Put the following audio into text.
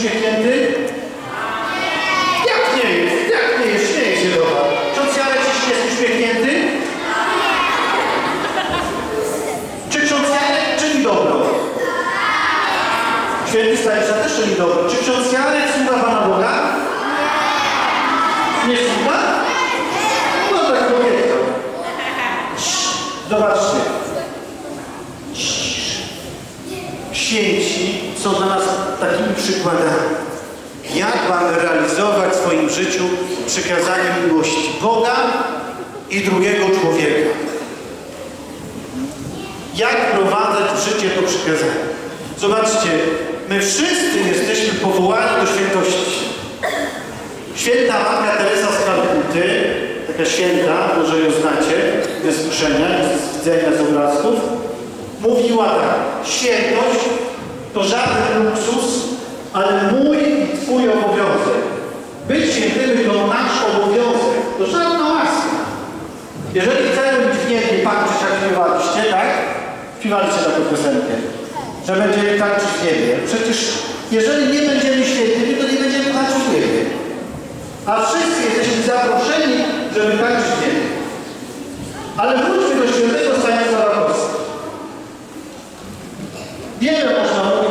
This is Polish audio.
uśmiechnięty? Jak nie jest? Jak nie jest? Śmieje się do was. Ksiądz Jarek dziś jest uśmiechnięty? Czy ksiądz Jarek czyni dobro? Święty Stanisław też czyni dobro. Czy ksiądz Jarek słucha Pana Boga? Nie słucha? No tak powiedział. Cii, Zobaczcie. Cii. Święci są dla nas takimi przykładami. Jak mamy realizować w swoim życiu przykazanie miłości Boga i drugiego człowieka. Jak prowadzać w życie to przykazanie. Zobaczcie, my wszyscy jesteśmy powołani do świętości. Święta Matka Teresa z Kalkuty, taka święta, może ją znacie, ze słyszenia, z widzenia z obrazków, tak, świętość to żaden luksus, ale mój i Twój obowiązek. Być świętymi to nasz obowiązek, to żadna łaska. Jeżeli chcemy być w niebie, patrzeć jak śpiewaliście, tak? Śpiewaliście taką piosenkę, że będziemy tańczyć w niebie. Przecież jeżeli nie będziemy świętymi, to nie będziemy tańczyć w niebie. A wszyscy Wiemy, o